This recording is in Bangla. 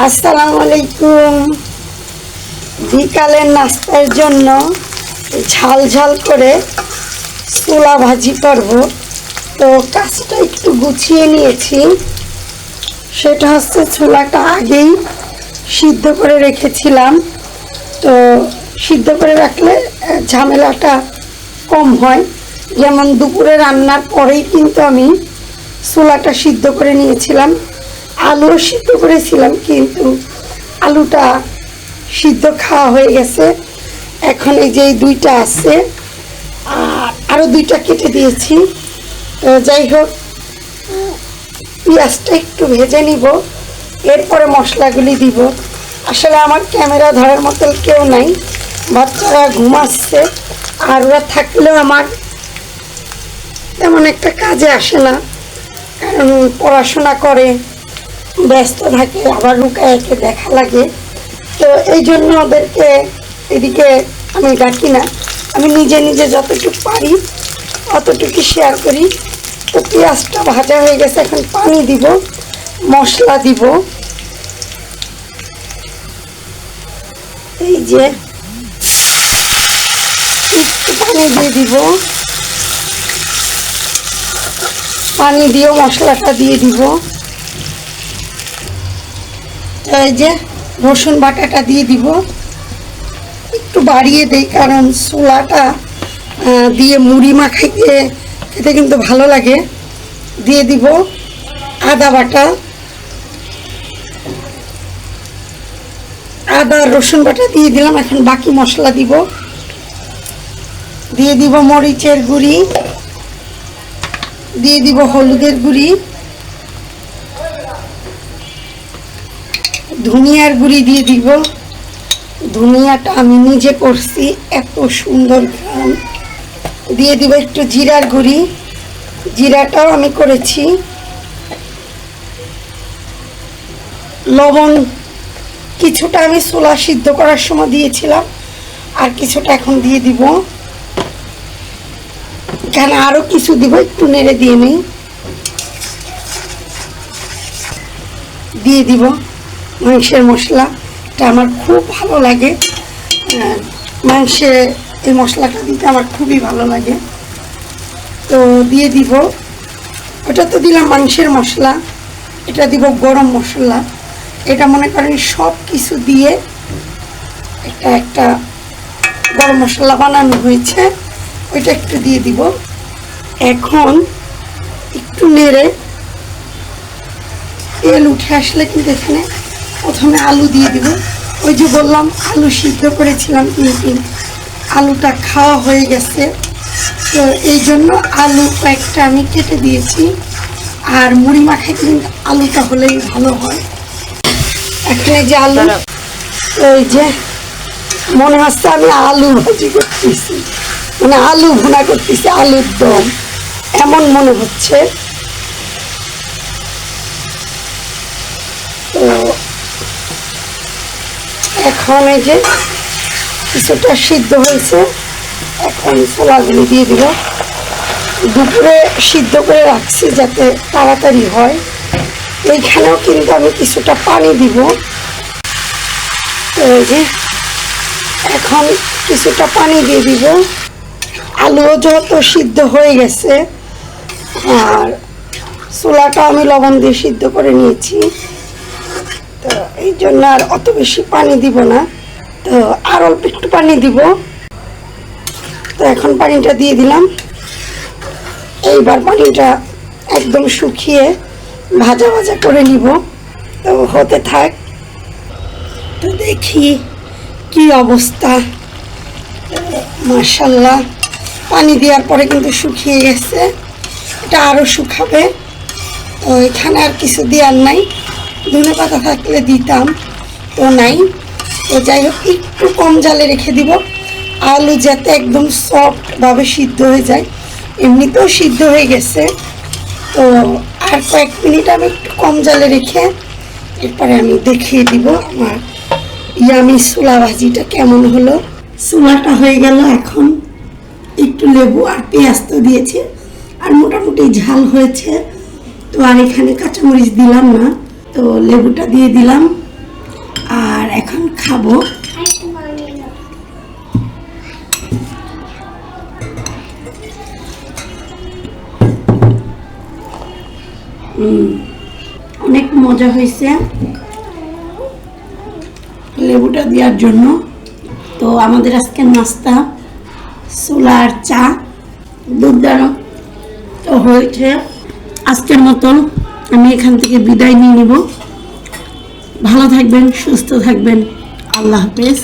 আসসালামু আলাইকুম। বিকালের নাস্তার জন্য ঝাল ঝাল করে ছোলা ভাজি করব। তো কাজটা একটু গুছিয়ে নিয়েছি। সেটা হচ্ছে ছোলাটা আগেই সিদ্ধ করে রেখেছিলাম। তো সিদ্ধ করে রাখলে ঝামেলাটা কম হয়। যেমন দুপুরে রান্নার পরেই কিন্তু আমি ছোলাটা সিদ্ধ করে নিয়েছিলাম। আলুও সিদ্ধ করেছিলাম কিন্তু আলুটা সিদ্ধ খাওয়া হয়ে গেছে। এখন এই যে দুইটা আছে, আর আরও দুইটা কেটে দিয়েছি। যাই হোক, পেঁয়াজটা একটু ভেজে নিব, এরপরে মশলাগুলি দিব। আসলে আমার ক্যামেরা ধরার মতো কেউ নাই, বাচ্চারা ঘুমাচ্ছে, আর ওরা থাকলেও আমার তেমন একটা কাজে আসে না, কারণ পড়াশোনা করে। ব্যস্ত থাকে, আবার লুকায় একে দেখা লাগে। তো এই জন্য ওদেরকে এদিকে আমি ডাকি না। আমি নিজে নিজে যতটুকু পারি, অতটুকু শেয়ার করি। তো পেঁয়াজটা ভাজা হয়ে গেছে, এখন পানি দিব, মশলা দিব। এই যে একটু পানি দিয়ে দিব। পানি দিয়েও মশলাটা দিয়ে দিব। এই যে রসুন বাটাটা দিয়ে দিব। একটু বাড়িয়ে দেই, কারণ ছোলাটা দিয়ে মুড়ি মাখাইতে খেতে কিন্তু ভালো লাগে। দিয়ে দিব আদা বাটা। আদা, রসুন বাটা দিয়ে দিলাম, এখন বাকি মশলা দিব। দিয়ে দিব মরিচের গুঁড়ি। দিয়ে দিব হলুদের গুঁড়ি। ধনিয়ার গুঁড়ি দিয়ে দিব। ধনিয়াটা আমি নিজে করছি, এত সুন্দর ঘ্রাণ। দিয়ে দিব একটু জিরার গুঁড়ি। জিরাটাও আমি করেছি। লবণ কিছুটা আমি ছোলা সিদ্ধ করার সময় দিয়েছিলাম, আর কিছুটা এখন দিয়ে দিব। এখানে আরও কিছু দিব, একটু নেড়ে দিয়ে নিই দিয়ে দিব। মাংসের মশলা, এটা আমার খুব ভালো লাগে। মাংসে এই মশলাটা দিতে আমার খুবই ভালো লাগে। তো দিয়ে দিব, ওটা তো দিলাম মাংসের মশলা, এটা দিব গরম মশলা। এটা মনে করেন সব কিছু দিয়ে একটা একটা গরম মশলা বানানো হয়েছে, ওইটা একটু দিয়ে দিব। এখন একটু নেড়ে তেল উঠে আসলে কিন্তু এখানে প্রথমে আলু দিয়ে দিব। ওই যে বললাম আলু সিদ্ধ করেছিলাম কিন্তু আলুটা খাওয়া হয়ে গেছে। তো এই জন্য আলু কয়েকটা আমি কেটে দিয়েছি। আর মুড়ি মাখাই কিন্তু আলুটা হলেই ভালো হয়। এখানে যে আলু ওই যে মনে হচ্ছে আমি আলু ভাজি করতেছি। মানে আলু ভুনা করতেছি আলুর দম। এমন মনে হচ্ছে তো এখন এই যে কিছুটা সিদ্ধ হয়েছে, এখন ছোলাগুলি দিয়ে দিব। দুপুরে সিদ্ধ করে রাখছি যাতে তাড়াতাড়ি হয়। এইখানেও কিন্তু আমি কিছুটা পানি দিব। তো এই যে, এখন কিছুটা পানি দিয়ে দিব। আলুও যত সিদ্ধ হয়ে গেছে, আর ছোলাটা আমি লবণ দিয়ে সিদ্ধ করে নিয়েছি। তো এই জন্য আর অত বেশি পানি দিব না। তো আর অল্প একটু পানি দিব। তো এখন পানিটা দিয়ে দিলাম। এইবার পানিটা একদম শুকিয়ে ভাজা ভাজা করে নিব। তো হতে থাক। তো দেখি কি অবস্থা। মার্শাল্লাহ পানি দেওয়ার পরে কিন্তু শুকিয়ে গেছে। এটা আরও শুকাবে। তো এখানে আর কিছু দেওয়ার নাই। ধনে পাতা থাকলে দিতাম, তো নাই। তো যাই হোক, একটু কম জালে রেখে দিব। আলু যাতে একদম সফটভাবে সিদ্ধ হয়ে যায়। এমনিতেও সিদ্ধ হয়ে গেছে। তো আর কয়েক মিনিট আমি একটু কম জালে রেখে এরপরে আমি দেখিয়ে দিব আমার ইয়ামি ছোলা ভাজিটা কেমন হলো। ছোলাটা হয়ে গেল এখন একটু লেবু আর পেঁয়াজ তো দিয়েছে, আর মোটামুটি ঝাল হয়েছে। তো আর এখানে কাঁচামরিচ দিলাম না। তো লেবুটা দিয়ে দিলাম। আর এখন খাব। অনেক মজা হয়েছে লেবুটা দেওয়ার জন্য। তো আমাদের আজকে নাস্তা সোলার চা দুধদানো তো হয়েছে। আজকের মতন আমি এখান থেকে বিদায় নিয়ে নিব। ভালো থাকবেন সুস্থ থাকবেন। আল্লাহ হাফেজ।